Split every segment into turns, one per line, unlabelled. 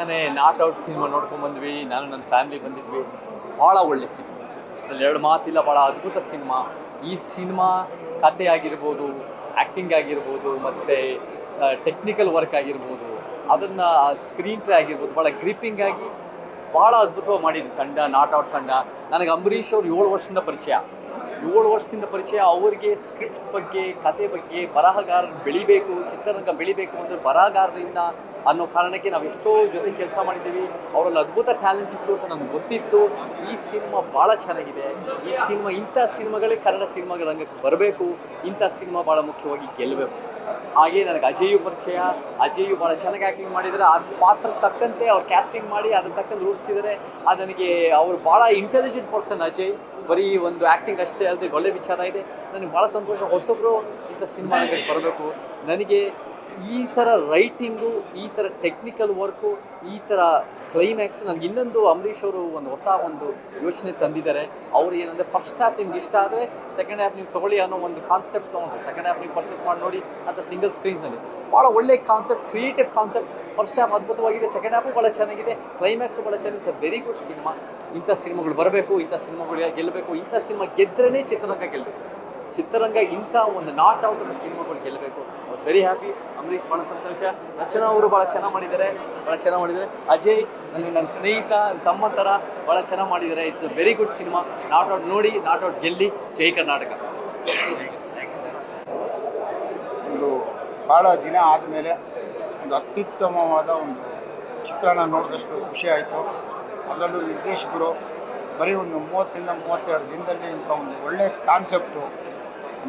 ನಾನೇ not out cinema ನೋಡ್ಕೊಂಡು ಬಂದ್ವಿ, ನಾನು ನನ್ನ ಫ್ಯಾಮಿಲಿ ಬಂದಿದ್ವಿ. ಭಾಳ ಒಳ್ಳೆ ಸಿನಿಮಾ. ಅದ್ರಲ್ಲಿ ಎರಡು ಮಾತಿಲ್ಲ, ಭಾಳ ಅದ್ಭುತ ಸಿನಿಮಾ. ಈ ಸಿನಿಮಾ ಕತೆ ಆಗಿರ್ಬೋದು ಆ್ಯಕ್ಟಿಂಗ್ ಆಗಿರ್ಬೋದು, ಮತ್ತು ಟೆಕ್ನಿಕಲ್ ವರ್ಕ್ ಆಗಿರ್ಬೋದು, ಅದನ್ನು ಸ್ಕ್ರೀನ್ ಪ್ಲೇ ಆಗಿರ್ಬೋದು, ಭಾಳ ಗ್ರಿಪ್ಪಿಂಗ್ ಆಗಿ ಭಾಳ ಅದ್ಭುತವಾಗಿ ಮಾಡಿದ್ರು. ತಂಡ, ನಾಟ್ ಔಟ್ ತಂಡ. ನನಗೆ ಅಂಬರೀಷ್ ಅವ್ರು ಏಳು ವರ್ಷದಿಂದ ಪರಿಚಯ. ಏಳು ವರ್ಷದಿಂದ ಪರಿಚಯ, ಅವರಿಗೆ ಸ್ಕ್ರಿಪ್ಟ್ಸ್ ಬಗ್ಗೆ ಕತೆ ಬಗ್ಗೆ ಬರಹಗಾರರು ಬೆಳಿಬೇಕು, ಚಿತ್ರರಂಗ ಬೆಳಿಬೇಕು ಅಂದರೆ ಬರಹಗಾರರಿಂದ ಅನ್ನೋ ಕಾರಣಕ್ಕೆ ನಾವು ಎಷ್ಟೋ ಜೊತೆ ಕೆಲಸ ಮಾಡಿದ್ದೀವಿ. ಅವರಲ್ಲಿ ಅದ್ಭುತ ಟ್ಯಾಲೆಂಟ್ ಇತ್ತು ಅಂತ ನನಗೆ ಗೊತ್ತಿತ್ತು. ಈ ಸಿನಿಮಾ ಭಾಳ ಚೆನ್ನಾಗಿದೆ. ಈ ಸಿನಿಮಾ ಇಂಥ ಸಿನಿಮಾಗಳೇ ಕನ್ನಡ ಸಿನಿಮಾಗಳ ರಂಗಕ್ಕೆ ಬರಬೇಕು. ಇಂಥ ಸಿನಿಮಾ ಭಾಳ ಮುಖ್ಯವಾಗಿ ಗೆಲ್ಲಬೇಕು ಹಾಗೆ ನನಗೆ ಅಜಯು ಪರಿಚಯ. ಅಜಯು ಭಾಳ ಚೆನ್ನಾಗಿ ಆ್ಯಕ್ಟಿಂಗ್ ಮಾಡಿದರೆ. ಆ ಪಾತ್ರ ತಕ್ಕಂತೆ ಅವ್ರು ಕ್ಯಾಸ್ಟಿಂಗ್ ಮಾಡಿ ಅದ್ರ ತಕ್ಕಂತೆ ರೂಪಿಸಿದರೆ. ಅದು ನನಗೆ ಅವರು ಭಾಳ ಇಂಟೆಲಿಜೆಂಟ್ ಪರ್ಸನ್ ಅಜಯ್. ಬರೀ ಒಂದು ಆ್ಯಕ್ಟಿಂಗ್ ಅಷ್ಟೇ ಅಲ್ಲದೆ ಒಳ್ಳೆ ವಿಚಾರ ಇದೆ. ನನಗೆ ಭಾಳ ಸಂತೋಷ. ಹೊಸಬ್ರು ಇಂಥ ಸಿನಿಮಾ ರಂಗಕ್ಕೆ ಬರಬೇಕು. ನನಗೆ ಈ ಥರ ರೈಟಿಂಗು ಈ ಥರ ಟೆಕ್ನಿಕಲ್ ವರ್ಕು ಈ ಥರ ಕ್ಲೈಮ್ಯಾಕ್ಸ್ ನನಗೆ ಇನ್ನೊಂದು ಅಂಬರೀಷ್ ಅವರು ಒಂದು ಹೊಸ ಒಂದು ಯೋಚನೆ ತಂದಿದ್ದಾರೆ. ಅವ್ರು ಏನಂದರೆ ಫಸ್ಟ್ ಹಾಫ್ ನಿಮ್ಗೆ ಇಷ್ಟ ಆದರೆ ಸೆಕೆಂಡ್ ಹಾಫ್ ನೀವು ತೊಗೊಳ್ಳಿ ಅನ್ನೋ ಒಂದು ಕಾನ್ಸೆಪ್ಟ್ ತೊಗೊಂಡು ಸೆಕೆಂಡ್ ಹಾಫ್ ನೀವು ಪರ್ಚೇಸ್ ಮಾಡಿ ನೋಡಿ ಅಂತ ಸಿಂಗಲ್ ಸ್ಕ್ರೀನ್ಸಲ್ಲಿ ಭಾಳ ಒಳ್ಳೆ concept creative concept first half ಅದ್ಭುತವಾಗಿದೆ ಸೆಕೆಂಡ್ ಹ್ಯಾಫು ಭಾಳ ಚೆನ್ನಾಗಿದೆ ಕ್ಲೈಮ್ಯಾಕ್ಸು ಭಾಳ ಚೆನ್ನಾಗಿದೆ. ವೆರಿ ಗುಡ್ ಸಿನಿಮಾ ಇಂಥ ಸಿನಿಮಾಗಳು ಬರಬೇಕು, ಇಂಥ ಸಿನಿಮಾಗಳು ಗೆಲ್ಲಬೇಕು ಇಂಥ ಸಿನಿಮಾ ಗೆದ್ರೇ ಚಿತ್ರರಂಗ ಗೆಲ್ಲಬೇಕು ಚಿತ್ರರಂಗ ಇಂಥ ಒಂದು ನಾಟ್ ಔಟ್ ಸಿನಿಮಾಗಳು ಗೆಲ್ಲಬೇಕು ವಾಸ್ ವೆರಿ ಹ್ಯಾಪಿ ಅಂಬರೀಷ್ ಭಾಳ ಸಂತೋಷ. ರಚನಾ ಅವರು ಭಾಳ ಚೆನ್ನಾಗಿ ಮಾಡಿದ್ದಾರೆ. ಭಾಳ ಚೆನ್ನಾಗಿ ಮಾಡಿದ್ದಾರೆ. ಅಜಯ್ ನನಗೆ ನನ್ನ ಸ್ನೇಹಿತ, ತಮ್ಮ ಥರ ಭಾಳ ಚೆನ್ನಾಗಿ ಮಾಡಿದ್ದಾರೆ. It's a very good cinema not out ನೋಡಿ ನಾಟ್ ಔಟ್ ಗೆಲ್ಲಿ. ಜೈ ಕರ್ನಾಟಕ.
ಒಂದು ಭಾಳ ದಿನ ಆದಮೇಲೆ ಒಂದು ಅತ್ಯುತ್ತಮವಾದ ಒಂದು ಚಿತ್ರಣ ನೋಡಿದಷ್ಟು ಖುಷಿ ಆಯಿತು. ಅದರಲ್ಲೂ ನಿರ್ದೇಶಕರು ಬರೀ ಒಂದು ಮೂವತ್ತರಿಂದ ಮೂವತ್ತೆರಡು ದಿನದಲ್ಲಿ ಇಂಥ ಒಂದು ಒಳ್ಳೆಯ ಕಾನ್ಸೆಪ್ಟು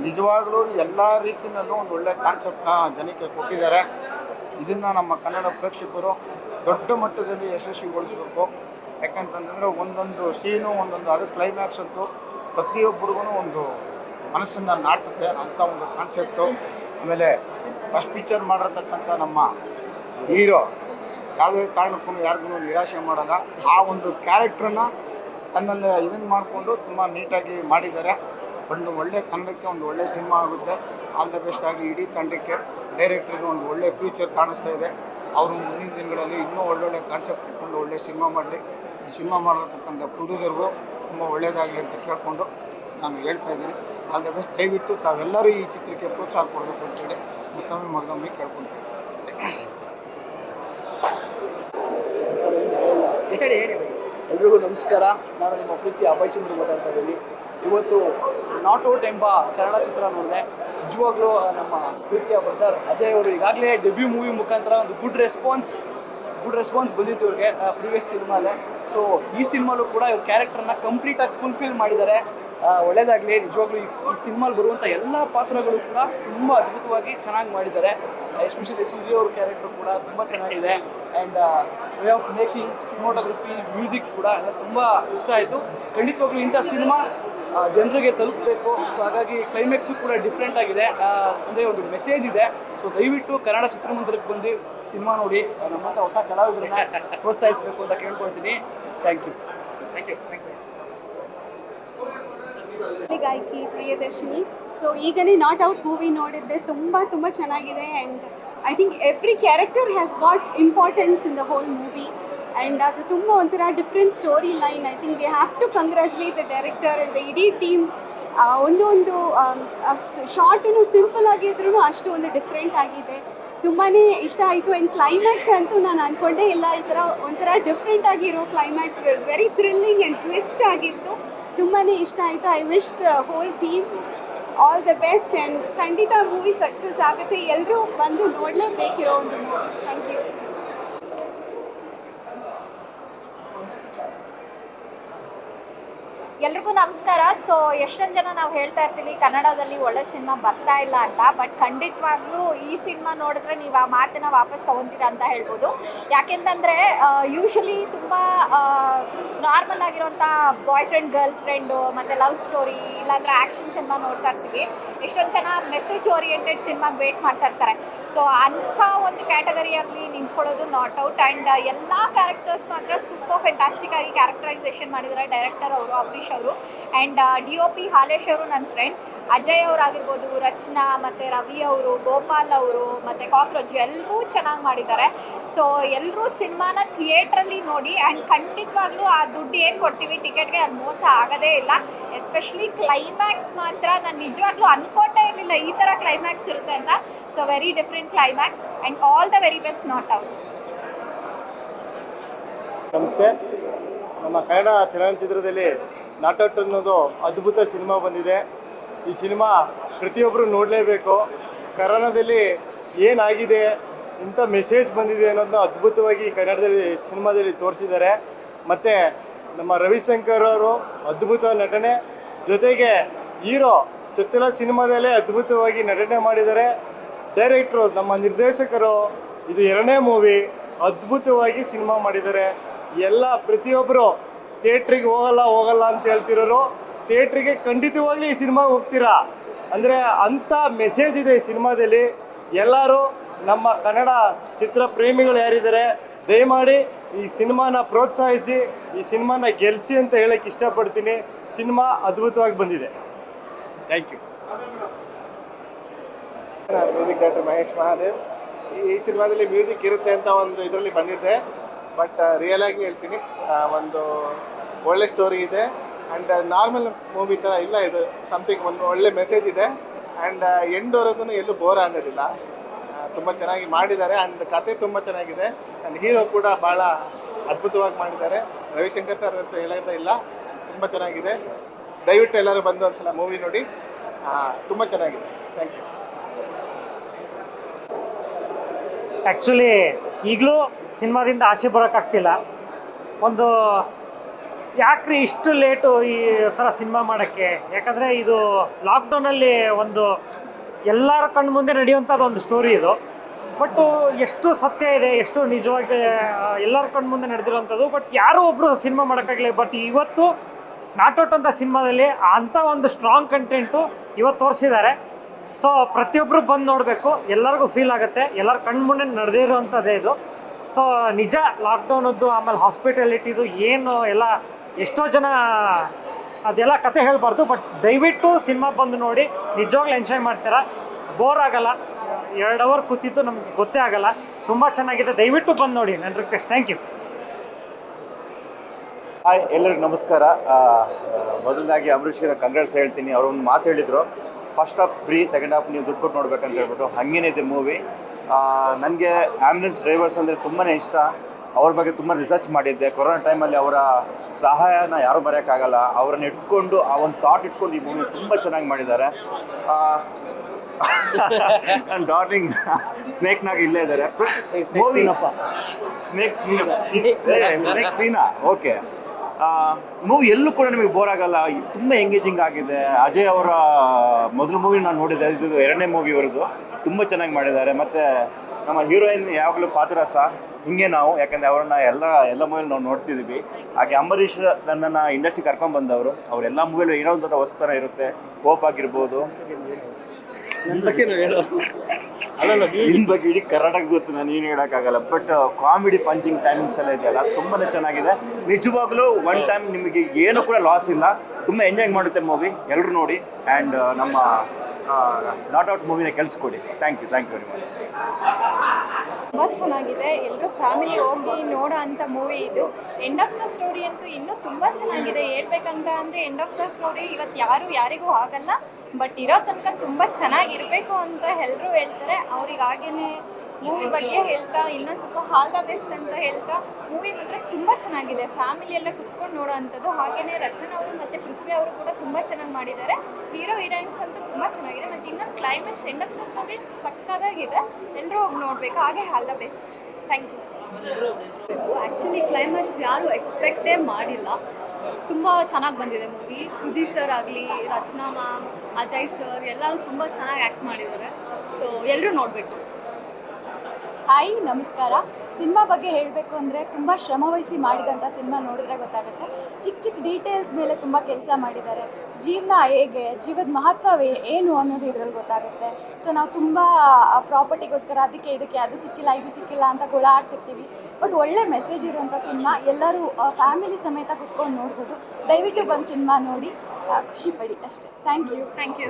ನಿಜವಾಗ್ಲೂ ಎಲ್ಲ ರೀತಿಯಲ್ಲೂ ಒಂದು ಒಳ್ಳೆ ಕಾನ್ಸೆಪ್ಟ್ನ ಜನಕ್ಕೆ ಕೊಟ್ಟಿದ್ದಾರೆ. ಇದನ್ನು ನಮ್ಮ ಕನ್ನಡ ಪ್ರೇಕ್ಷಕರು ದೊಡ್ಡ ಮಟ್ಟದಲ್ಲಿ ಯಶಸ್ವಿಗೊಳಿಸಬೇಕು. ಯಾಕಂತಂದರೆ ಒಂದೊಂದು ಸೀನು ಒಂದೊಂದು ಅದು ಕ್ಲೈಮ್ಯಾಕ್ಸ್ ಅಂತೂ ಪ್ರತಿಯೊಬ್ಬರಿಗೂ ಒಂದು ಮನಸ್ಸನ್ನು ನಾಟುತ್ತೆ ಅಂಥ ಒಂದು ಕಾನ್ಸೆಪ್ಟು ಆಮೇಲೆ ಫಸ್ಟ್ ಪಿಕ್ಚರ್ ಮಾಡಿರ್ತಕ್ಕಂಥ ನಮ್ಮ ಹೀರೋ ಯಾವುದೇ ಕಾರಣಕ್ಕೂ ಯಾರಿಗೂ ನಿರಾಶೆ ಮಾಡಲ್ಲ. ಆ ಒಂದು ಕ್ಯಾರೆಕ್ಟ್ರನ್ನ ತನ್ನಲ್ಲಿ ಇದನ್ನು ಮಾಡಿಕೊಂಡು ತುಂಬ ನೀಟಾಗಿ ಮಾಡಿದ್ದಾರೆ. ಒಂದು ಒಳ್ಳೆ ಕನ್ನಡಕ್ಕೆ ಒಂದು ಒಳ್ಳೆ ಸಿನಿಮಾ ಆಗುತ್ತೆ. ಆಲ್ ದ ಬೆಸ್ಟ್ ಆಗಿ ಇಡೀ ತಂಡಕ್ಕೆ. ಡೈರೆಕ್ಟ್ರಿಗೆ ಒಂದು ಒಳ್ಳೆ ಫ್ಯೂಚರ್ ಕಾಣಿಸ್ತಾ ಇದೆ. ಅವರು ಮುಂದಿನ ದಿನಗಳಲ್ಲಿ ಇನ್ನೂ ಒಳ್ಳೊಳ್ಳೆ ಕಾನ್ಸೆಪ್ಟ್ ಇಟ್ಕೊಂಡು ಒಳ್ಳೆ ಸಿನಿಮಾ ಮಾಡಲಿ. ಈ ಸಿನಿಮಾ ಮಾಡಿರ್ತಕ್ಕಂಥ ಪ್ರೊಡ್ಯೂಸರ್ಗೂ ತುಂಬ ಒಳ್ಳೆಯದಾಗಲಿ ಅಂತ ಕೇಳಿಕೊಂಡು ನಾನು ಹೇಳ್ತಾ ಇದ್ದೀನಿ. ಆಲ್ ದ ಬೆಸ್ಟ್ ದಯವಿಟ್ಟು ತಾವೆಲ್ಲರೂ ಈ ಚಿತ್ರಕ್ಕೆ ಪ್ರೋತ್ಸಾಹ ಕೊಡಬೇಕು ಅಂತೇಳಿ ಮತ್ತೊಮ್ಮೆ ಮಗದೊಮ್ಮೆ ಕೇಳ್ಕೊತಾ ಇದ್ದೀನಿ.
ಎಲ್ರಿಗೂ ನಮಸ್ಕಾರ. ನಾನು ನಿಮ್ಮ ಪ್ರೀತಿ ಅಭಯ್ ಚಂದ್ರ ಮಾತಾಡ್ತಾ ಇದ್ದೀನಿ. ಇವತ್ತು ನಾಟ್ ಔಟ್ ಎಂಬ ಕನ್ನಡ ಚಿತ್ರ ನೋಡಿದೆ. ನಿಜವಾಗ್ಲೂ ನಮ್ಮ ಪ್ರೀತಿಯ ಬ್ರದರ್ ಅಜಯ್ ಅವರು ಈಗಾಗಲೇ ಡೆಬ್ಯೂ ಮೂವಿ ಮುಖಾಂತರ ಒಂದು ಗುಡ್ ರೆಸ್ಪಾನ್ಸ್ ಗುಡ್ ರೆಸ್ಪಾನ್ಸ್ ಬಂದಿತ್ತು ಇವ್ರಿಗೆ ಪ್ರೀವಿಯಸ್ ಸಿನಿಮಾಲೆ. ಸೊ ಈ ಸಿನಿಮಾಲೂ ಕೂಡ ಇವ್ರ ಕ್ಯಾರೆಕ್ಟರ್ನ ಕಂಪ್ಲೀಟಾಗಿ ಫುಲ್ಫಿಲ್ ಮಾಡಿದ್ದಾರೆ ಒಳ್ಳೇದಾಗಲಿ, ನಿಜವಾಗ್ಲೂ ಈ- ಸಿನಿಮಾಲ್ ಬರುವಂಥ ಎಲ್ಲ ಪಾತ್ರಗಳು ಕೂಡ ತುಂಬ ಅದ್ಭುತವಾಗಿ ಚೆನ್ನಾಗಿ ಮಾಡಿದ್ದಾರೆ ಎಸ್ಪೆಷಲಿ ಸೂರ್ಯ ಅವ್ರ ಕ್ಯಾರೆಕ್ಟರ್ ಕೂಡ ತುಂಬ ಚೆನ್ನಾಗಿದೆ. And way of making cinematography music ಕೂಡ ಎಲ್ಲ ತುಂಬ ಇಷ್ಟ ಆಯಿತು. ಖಂಡಿತವಾಗ್ಲೂ ಇಂಥ ಸಿನಿಮಾ ಜನರಿಗೆ ತಲುಪಬೇಕು. ಸೊ ಹಾಗಾಗಿ ಕ್ಲೈಮ್ಯಾಕ್ಸು ಕೂಡ ಡಿಫ್ರೆಂಟ್ ಆಗಿದೆ. ಅಂದರೆ ಒಂದು ಮೆಸೇಜ್ ಇದೆ. ಸೊ ದಯವಿಟ್ಟು ಕನ್ನಡ ಚಿತ್ರಮಂದಿರಕ್ಕೆ ಬಂದು ಸಿನಿಮಾ ನೋಡಿ ನಮ್ಮಂಥ ಹೊಸ ಕಲಾವಿದರನ್ನ ಪ್ರೋತ್ಸಾಹಿಸಬೇಕು ಅಂತ ಕೇಳ್ಕೊಳ್ತೀನಿ. Thank you
thank you thank you
ಗಾಯಕಿ ಪ್ರಿಯದರ್ಶಿನಿ. ಸೊ ಈಗನೇ ನಾಟ್ ಔಟ್ ಮೂವಿ ನೋಡಿದ್ದೆ. ತುಂಬ ತುಂಬ ಚೆನ್ನಾಗಿದೆ. And I think every character has got importance in the whole movie and ಅದು ತುಂಬ ಒಂಥರ different story line I think they have to congratulate the director the ಇಡೀ ಟೀಮ್ ಒಂದು ಒಂದು ಶಾರ್ಟು ಸಿಂಪಲ್ ಆಗಿದ್ರೂ ಅಷ್ಟು ಒಂದು ಡಿಫ್ರೆಂಟ್ ಆಗಿದೆ. ತುಂಬಾ ಇಷ್ಟ ಆಯಿತು. ಆ್ಯಂಡ್ ಕ್ಲೈಮ್ಯಾಕ್ಸ್ ಅಂತೂ ನಾನು ಅಂದ್ಕೊಂಡೆ ಇಲ್ಲ ಈ ಥರ ಒಂಥರ ಡಿಫ್ರೆಂಟ್ ಆಗಿರೋ climax very thrilling and twist ಆಗಿತ್ತು. ತುಂಬಾ ಇಷ್ಟ ಆಯಿತು. I wish the whole team all the best and ಖಂಡಿತ ಮೂವಿ ಸಕ್ಸಸ್ ಆಗುತ್ತೆ. ಎಲ್ಲರೂ ಬಂದು ನೋಡಲೇಬೇಕಿರೋ ಒಂದು ಮೂವಿ ಥ್ಯಾಂಕ್ ಯು
ಎಲ್ರಿಗೂ ನಮಸ್ಕಾರ. ಸೊ ಎಷ್ಟೊಂದು ಜನ ನಾವು ಹೇಳ್ತಾ ಇರ್ತೀವಿ, ಕನ್ನಡದಲ್ಲಿ ಒಳ್ಳೆ ಸಿನಿಮಾ ಬರ್ತಾ ಇಲ್ಲ ಅಂತ ಬಟ್ ಖಂಡಿತವಾಗ್ಲೂ ಈ ಸಿನಿಮಾ ನೋಡಿದ್ರೆ ನೀವು ಆ ಮಾತನ್ನ ವಾಪಸ್ ತೊಗೊತೀರಾ ಅಂತ ಹೇಳ್ಬೋದು. ಯಾಕೆಂತಂದ್ರೆ ಯೂಶಲಿ ತುಂಬ ನಾರ್ಮಲ್ ಆಗಿರೋಂಥ ಬಾಯ್ ಫ್ರೆಂಡ್ ಗರ್ಲ್ ಫ್ರೆಂಡು ಮತ್ತು ಲವ್ ಸ್ಟೋರಿ ಇಲ್ಲಾಂದ್ರೆ ಆ್ಯಕ್ಷನ್ ಸಿನಿಮಾ ನೋಡ್ತಾ ಇರ್ತೀವಿ. ಎಷ್ಟೊಂದು ಜನ ಮೆಸೇಜ್ ಓರಿಯೆಂಟೆಡ್ ಸಿನಿಮಾಗೆ ವೇಟ್ ಮಾಡ್ತಾ ಇರ್ತಾರೆ. ಸೊ ಅಂಥ ಒಂದು ಕ್ಯಾಟಗರಿಯಲ್ಲಿ ನಿಂತ್ಕೊಳ್ಳೋದು ನಾಟ್ ಔಟ್ ಆ್ಯಂಡ್ ಎಲ್ಲ ಕ್ಯಾರೆಕ್ಟರ್ಸ್ ಮಾತ್ರ ಸೂಪರ್ ಫ್ಯಾಂಟಾಸ್ಟಿಕ್ ಆಗಿ ಕ್ಯಾರೆಕ್ಟರೈಸೇಷನ್ ಮಾಡಿದ್ದಾರೆ. ಡೈರೆಕ್ಟರ್ ಅವರು ಅಂಬರೀಷ್ ಅವರು. And D O P Halesh ಅವರು ನನ್ನ ಫ್ರೆಂಡ್ ಅಜಯ್ ಅವರಾಗಿರ್ಬೋದು, ರಚನಾ ಮತ್ತು ರವಿ ಅವರು, ಗೋಪಾಲ್ ಅವರು ಮತ್ತು ಕಾಕ್ರೋಚ್ ಎಲ್ಲರೂ ಚೆನ್ನಾಗಿ ಮಾಡಿದ್ದಾರೆ. ಸೊ ಎಲ್ಲರೂ ಸಿನಿಮಾನ ಥಿಯೇಟ್ರಲ್ಲಿ ನೋಡಿ ಆ್ಯಂಡ್ ಖಂಡಿತವಾಗ್ಲೂ ಆ ದುಡ್ಡು ಏನು ಕೊಡ್ತೀವಿ ಟಿಕೆಟ್ಗೆ ಅದು ಮೋಸ ಆಗೋದೇ ಇಲ್ಲ. ಎಸ್ಪೆಷಲಿ ಕ್ಲೈಮ್ಯಾಕ್ಸ್ ಮಾತ್ರ ನಾನು ನಿಜವಾಗ್ಲೂ ಅನ್ಕೊಂಡೇ ಇರಲಿಲ್ಲ ಈ ಥರ ಕ್ಲೈಮ್ಯಾಕ್ಸ್ ಇರುತ್ತೆ ಅಂತ. So very different climax and all the very best Not Out
ನಮಸ್ತೆ. ನಮ್ಮ ಕನ್ನಡ ಚಲನಚಿತ್ರದಲ್ಲಿ ನಾಟೌಟ್ ಅನ್ನೋದು ಅದ್ಭುತ ಸಿನಿಮಾ ಬಂದಿದೆ. ಈ ಸಿನಿಮಾ ಪ್ರತಿಯೊಬ್ಬರು ನೋಡಲೇಬೇಕು. ಕರೋನಾದಲ್ಲಿ ಏನಾಗಿದೆ, ಇಂಥ ಮೆಸೇಜ್ ಬಂದಿದೆ ಅನ್ನೋದನ್ನ ಅದ್ಭುತವಾಗಿ ಕನ್ನಡದಲ್ಲಿ ಸಿನಿಮಾದಲ್ಲಿ ತೋರಿಸಿದ್ದಾರೆ. ಮತ್ತು ನಮ್ಮ ರವಿಶಂಕರ್ ಅವರು ಅದ್ಭುತ ನಟನೆ. ಜೊತೆಗೆ ಹೀರೋ ಚೊಚ್ಚಲ ಸಿನಿಮಾದಲ್ಲೇ ಅದ್ಭುತವಾಗಿ ನಟನೆ ಮಾಡಿದ್ದಾರೆ. ಡೈರೆಕ್ಟ್ರು, ನಮ್ಮ ನಿರ್ದೇಶಕರು, ಇದು ಎರಡನೇ ಮೂವಿ, ಅದ್ಭುತವಾಗಿ ಸಿನಿಮಾ ಮಾಡಿದ್ದಾರೆ. ಎಲ್ಲ ಪ್ರತಿಯೊಬ್ಬರು ಥಿಯೇಟ್ರಿಗೆ ಹೋಗಲ್ಲ ಹೋಗಲ್ಲ ಅಂತ ಹೇಳ್ತಿರೋರು, ಥಿಯೇಟ್ರಿಗೆ ಖಂಡಿತವಾಗ್ಲೂ ಈ ಸಿನಿಮಾಗೆ ಹೋಗ್ತೀರಾ? ಅಂದರೆ ಅಂಥ ಮೆಸೇಜ್ ಇದೆ ಈ ಸಿನಿಮಾದಲ್ಲಿ. ಎಲ್ಲರೂ ನಮ್ಮ ಕನ್ನಡ ಚಿತ್ರ ಪ್ರೇಮಿಗಳು ಯಾರಿದ್ದಾರೆ, ದಯಮಾಡಿ ಈ ಸಿನಿಮಾನ ಪ್ರೋತ್ಸಾಹಿಸಿ, ಈ ಸಿನಿಮಾನ ಗೆಲ್ಲಿಸಿ ಅಂತ ಹೇಳಕ್ಕೆ ಇಷ್ಟಪಡ್ತೀನಿ. ಸಿನಿಮಾ ಅದ್ಭುತವಾಗಿ ಬಂದಿದೆ. Thank you
music director Mahesh Mahadev. ಈ ಸಿನಿಮಾದಲ್ಲಿ ಮ್ಯೂಸಿಕ್ ಇರುತ್ತೆ ಅಂತ ಒಂದು ಇದರಲ್ಲಿ ಬಂದಿದ್ದೆ. ಬಟ್ ರಿಯಲ್ ಆಗಿ ಹೇಳ್ತೀನಿ ಒಂದು ಒಳ್ಳೆ ಸ್ಟೋರಿ ಇದೆ. ಆ್ಯಂಡ್ ನಾರ್ಮಲ್ ಮೂವಿ ಥರ ಇಲ್ಲ ಇದು. ಸಮಥಿಂಗ್ ಒಂದು ಒಳ್ಳೆ ಮೆಸೇಜ್ ಇದೆ. ಆ್ಯಂಡ್ ಎಂಡ್ವರೆಗೂ ಎಲ್ಲೂ ಬೋರ್ ಆಗೋದಿಲ್ಲ. ತುಂಬ ಚೆನ್ನಾಗಿ ಮಾಡಿದ್ದಾರೆ. ಆ್ಯಂಡ್ ಕತೆ ತುಂಬ ಚೆನ್ನಾಗಿದೆ. ಆ್ಯಂಡ್ ಹೀರೋ ಕೂಡ ಭಾಳ ಅದ್ಭುತವಾಗಿ ಮಾಡಿದ್ದಾರೆ. ರವಿಶಂಕರ್ ಸರ್ ಅಂತ ಹೇಳೋದೇ ಇಲ್ಲ. ತುಂಬ ಚೆನ್ನಾಗಿದೆ. ದಯವಿಟ್ಟು ಎಲ್ಲರೂ ಬಂದು ಒಂದ್ಸಲ ಮೂವಿ ನೋಡಿ. ತುಂಬ ಚೆನ್ನಾಗಿದೆ. ಥ್ಯಾಂಕ್ ಯು
ಆ್ಯಕ್ಚುಲಿ ಈಗಲೂ ಸಿನಿಮಾದಿಂದ ಆಚೆ ಬರೋಕ್ಕಾಗ್ತಿಲ್ಲ. ಒಂದು ಯಾಕ್ರಿ ಇಷ್ಟು ಲೇಟು ಈ ಥರ ಸಿನಿಮಾ ಮಾಡೋಕ್ಕೆ? ಯಾಕಂದರೆ ಇದು ಲಾಕ್ಡೌನಲ್ಲಿ ಒಂದು ಎಲ್ಲರ ಕಣ್ಣು ಮುಂದೆ ನಡೆಯುವಂಥದ್ದು ಒಂದು ಸ್ಟೋರಿ ಇದು. ಬಟ್ಟು ಎಷ್ಟು ಸತ್ಯ ಇದೆ, ಎಷ್ಟು ನಿಜವಾಗಿ ಎಲ್ಲರ ಕಣ್ಣು ಮುಂದೆ ನಡೆದಿರೋವಂಥದ್ದು, ಬಟ್ ಯಾರೂ ಒಬ್ಬರು ಸಿನಿಮಾ ಮಾಡೋಕ್ಕಾಗಲಿ ಬಟ್ ಇವತ್ತು ನಾಟೌಟ್ ಅಂತ ಸಿನಿಮಾದಲ್ಲಿ ಅಂಥ ಒಂದು ಸ್ಟ್ರಾಂಗ್ ಕಂಟೆಂಟು ಇವತ್ತು ತೋರಿಸಿದ್ದಾರೆ. ಸೊ ಪ್ರತಿಯೊಬ್ಬರು ಬಂದು ನೋಡಬೇಕು, ಎಲ್ಲರಿಗೂ ಫೀಲ್ ಆಗುತ್ತೆ, ಎಲ್ಲರ ಕಣ್ಮುಂಡೆ ನಡೆದಿರುವಂಥದ್ದೇ ಇದು. ಸೊ ನಿಜ ಲಾಕ್ಡೌನದ್ದು ಆಮೇಲೆ ಹಾಸ್ಪಿಟಾಲಿಟಿದು ಏನು ಎಲ್ಲ, ಎಷ್ಟೋ ಜನ ಅದೆಲ್ಲ ಕತೆ ಹೇಳಬಾರ್ದು ಬಟ್ ದಯವಿಟ್ಟು ಸಿನಿಮಾ ಬಂದು ನೋಡಿ, ನಿಜವಾಗ್ಲೂ ಎಂಜಾಯ್ ಮಾಡ್ತೀರಾ? ಬೋರ್ ಆಗಲ್ಲ. ಎರಡು ಅವರ್ ಕೂತಿದ್ದು ನಮಗೆ ಗೊತ್ತೇ ಆಗಲ್ಲ. ತುಂಬ ಚೆನ್ನಾಗಿದೆ. ದಯವಿಟ್ಟು ಬಂದು ನೋಡಿ ನನ್ನ ರಿಕ್ವೆಸ್ಟ್ ಥ್ಯಾಂಕ್ ಯು
ಹಾಯ್ ಎಲ್ಲರಿಗೂ ನಮಸ್ಕಾರ. ಮೊದಲನಾಗಿ ಅಂಬರೀಷ್ಗೆ ಕಂಗ್ರಾಟ್ಸ್ ಹೇಳ್ತೀನಿ. ಅವರು ಒಂದು ಮಾತು ಹೇಳಿದರು. First half free second half ನೀವು ದುಡ್ಡು ಕೊಟ್ಟು ನೋಡ್ಬೇಕಂತ ಹೇಳ್ಬಿಟ್ಟು ಹಾಗೇನೇ ಇದೆ ಮೂವಿ ನನಗೆ ಆ್ಯಂಬುಲೆನ್ಸ್ ಡ್ರೈವರ್ಸ್ ಅಂದರೆ ತುಂಬಾ ಇಷ್ಟ. ಅವ್ರ ಬಗ್ಗೆ ತುಂಬ ರಿಸರ್ಚ್ ಮಾಡಿದ್ದೆ. ಕೊರೋನಾ ಟೈಮಲ್ಲಿ ಅವರ ಸಹಾಯನ ಯಾರೂ ಮರೆಯೋಕ್ಕಾಗಲ್ಲ. ಅವ್ರನ್ನ ಇಟ್ಕೊಂಡು ಆ ಒಂದು ಥಾಟ್ ಇಟ್ಕೊಂಡು ಈ ಮೂವಿ ತುಂಬ ಚೆನ್ನಾಗಿ ಮಾಡಿದ್ದಾರೆ. ನನ್ನ ಡಾರ್ಲಿಂಗ್ ಸ್ನೇಕ್ನಾಗ ಇಲ್ಲೇ ಇದ್ದಾರೆ. ಸ್ನೇಕ್ ಸೀನಾ ಓಕೆ ಮೂವಿ ಎಲ್ಲೂ ಕೂಡ ನಿಮಗೆ ಬೋರ್ ಆಗಲ್ಲ. ತುಂಬ ಎಂಗೇಜಿಂಗ್ ಆಗಿದೆ. ಅಜಯ್ ಅವರ ಮೊದಲು ಮೂವಿ ನಾನು ನೋಡಿದ್ದೆ. ಇದು ಎರಡನೇ ಮೂವಿ ಅವರದು ತುಂಬ ಚೆನ್ನಾಗಿ ಮಾಡಿದ್ದಾರೆ. ಮತ್ತು ನಮ್ಮ ಹೀರೋಯಿನ್ ಯಾವಾಗಲೂ ಪಾತ್ರಸ ಹಿಂಗೆ ನಾವು, ಯಾಕಂದರೆ ಅವರನ್ನ ಎಲ್ಲ ಎಲ್ಲ ಮೂವಿಲಿ ನಾವು ನೋಡ್ತಿದ್ವಿ. ಹಾಗೆ ಅಂಬರೀಷ್ ನನ್ನನ್ನು ಇಂಡಸ್ಟ್ರಿ ಕರ್ಕೊಂಡ್ಬಂದವರು ಅವರೆಲ್ಲ ಮೂವಿಯಲ್ಲೂ ಏನೋ ಒಂದು ಹೊಸತನ ಇರುತ್ತೆ. ಹೋಪ್ ಆಗಿರ್ಬೋದು. ಇನ್ ಬಗ್ಗೆ ಇಡೀ ಕರ್ನಾಟಕ ಗೊತ್ತು ನಾನು ಏನು ಹೇಳೋಕ್ಕಾಗಲ್ಲ. ಬಟ್ ಕಾಮಿಡಿ ಪಂಚಿಂಗ್ ಟೈಮಿಂಗ್ಸ್ ಎಲ್ಲ ಇದೆಯಲ್ಲ ತುಂಬಾ ಚೆನ್ನಾಗಿದೆ. ನಿಜವಾಗ್ಲೂ ಒನ್ ಟೈಮ್ ನಿಮಗೆ ಏನು ಕೂಡ ಲಾಸ್ ಇಲ್ಲ. ತುಂಬ ಎಂಜಾಯ್ ಮಾಡುತ್ತೆ ಮೂವಿ ಎಲ್ಲರೂ ನೋಡಿ. ಆ್ಯಂಡ್ ನಮ್ಮ ನಾಟ್ ಔಟ್ ಮೂವಿನ ಕೆಲ್ಸ್ಕೊಡಿ. Thank you thank you very much
ತುಂಬ ಚೆನ್ನಾಗಿದೆ. ಎಲ್ಲರೂ ಫ್ಯಾಮಿಲಿ ಹೋಗಿ ನೋಡೋ ಅಂತ ಮೂವಿ ಇದು. ಎಂಡ್ ಆಫ್ ದ ಸ್ಟೋರಿ ಅಂತೂ ಇನ್ನೂ ತುಂಬ ಚೆನ್ನಾಗಿದೆ. ಹೇಳ್ಬೇಕಂತ ಅಂದರೆ ಎಂಡ್ ಆಫ್ ದ ಸ್ಟೋರಿ ಇವತ್ತು ಯಾರು ಯಾರಿಗೂ ಆಗಲ್ಲ. ಬಟ್ ಇರೋ ತನಕ ತುಂಬ ಚೆನ್ನಾಗಿರಬೇಕು ಅಂತ ಎಲ್ಲರೂ ಹೇಳ್ತಾರೆ. ಅವ್ರಿಗೆ ಹಾಗೇನೆ ಮೂವಿ ಬಗ್ಗೆ ಹೇಳ್ತಾ, ಇನ್ನೊಂದು ಸ್ವಲ್ಪ ಹಾಲ್ ದ ಬೆಸ್ಟ್ ಅಂತ ಹೇಳ್ತಾ ಮೂವಿ ಮಾತ್ರ ತುಂಬ ಚೆನ್ನಾಗಿದೆ. ಫ್ಯಾಮಿಲಿ ಎಲ್ಲ ಕುತ್ಕೊಂಡು ನೋಡೋ ಅಂಥದ್ದು ಹಾಗೆಯೇ ರಚನಾ ಅವರು ಮತ್ತು ಪೃಥ್ವಿ ಅವರು ಕೂಡ ತುಂಬ ಚೆನ್ನಾಗಿ ಮಾಡಿದ್ದಾರೆ. ಹೀರೋ ಹೀರೋಯಿನ್ಸ್ ಅಂತೂ ತುಂಬ ಚೆನ್ನಾಗಿದೆ. ಮತ್ತು ಇನ್ನೊಂದು climax end of the story ಸಕ್ಕದಾಗಿದೆ ಎಲ್ಲರೂ ಹೋಗಿ ನೋಡಬೇಕು. ಹಾಗೆ all the best thank you
actually climax ಯಾರು ಎಕ್ಸ್ಪೆಕ್ಟೇ ಮಾಡಿಲ್ಲ. ತುಂಬ ಚೆನ್ನಾಗಿ ಬಂದಿದೆ ಮೂವಿ ಸುದೀಪ್ ಸರ್ ಆಗಲಿ ರಚನಾ ಮ್ಯಾಮ್ ಅಜಯ್ ಸರ್ ಎಲ್ಲರೂ ತುಂಬ ಚೆನ್ನಾಗಿ ಆ್ಯಕ್ಟ್ ಮಾಡಿದ್ದಾರೆ. ಸೊ ಎಲ್ಲರೂ ನೋಡಬೇಕು.
ಹಾಯ್ ನಮಸ್ಕಾರ. ಸಿನಿಮಾ ಬಗ್ಗೆ ಹೇಳಬೇಕು ಅಂದರೆ ತುಂಬ ಶ್ರಮವಹಿಸಿ ಮಾಡಿದಂಥ ಸಿನಿಮಾ ನೋಡಿದ್ರೆ ಗೊತ್ತಾಗುತ್ತೆ. ಚಿಕ್ಕ ಚಿಕ್ಕ ಡೀಟೇಲ್ಸ್ ಮೇಲೆ ತುಂಬ ಕೆಲಸ ಮಾಡಿದ್ದಾರೆ. ಜೀವನ ಹೇಗೆ, ಜೀವದ ಮಹತ್ವವೇ ಏನು ಅನ್ನೋದು ಇದ್ರಲ್ಲಿ ಗೊತ್ತಾಗುತ್ತೆ. ಸೊ ನಾವು ತುಂಬ ಪ್ರಾಪರ್ಟಿಗೋಸ್ಕರ ಅದಕ್ಕೆ, ಇದಕ್ಕೆ, ಅದು ಸಿಕ್ಕಿಲ್ಲ, ಇದು ಸಿಕ್ಕಿಲ್ಲ ಅಂತ ಗೋಳಾಡ್ತಿರ್ತೀವಿ. ಬಟ್ ಒಳ್ಳೆ ಮೆಸೇಜ್ ಇರುವಂಥ ಸಿನಿಮಾ. ಎಲ್ಲರೂ ಫ್ಯಾಮಿಲಿ ಸಮೇತ ಕುತ್ಕೊಂಡು ನೋಡ್ಬೋದು. ದಯವಿಟ್ಟು ಬಂದು ಸಿನಿಮಾ ನೋಡಿ. ಖುಷಿಪಡಿ ಖುಷಿ ಪಡಿ ಅಷ್ಟೇ. Thank you
thank you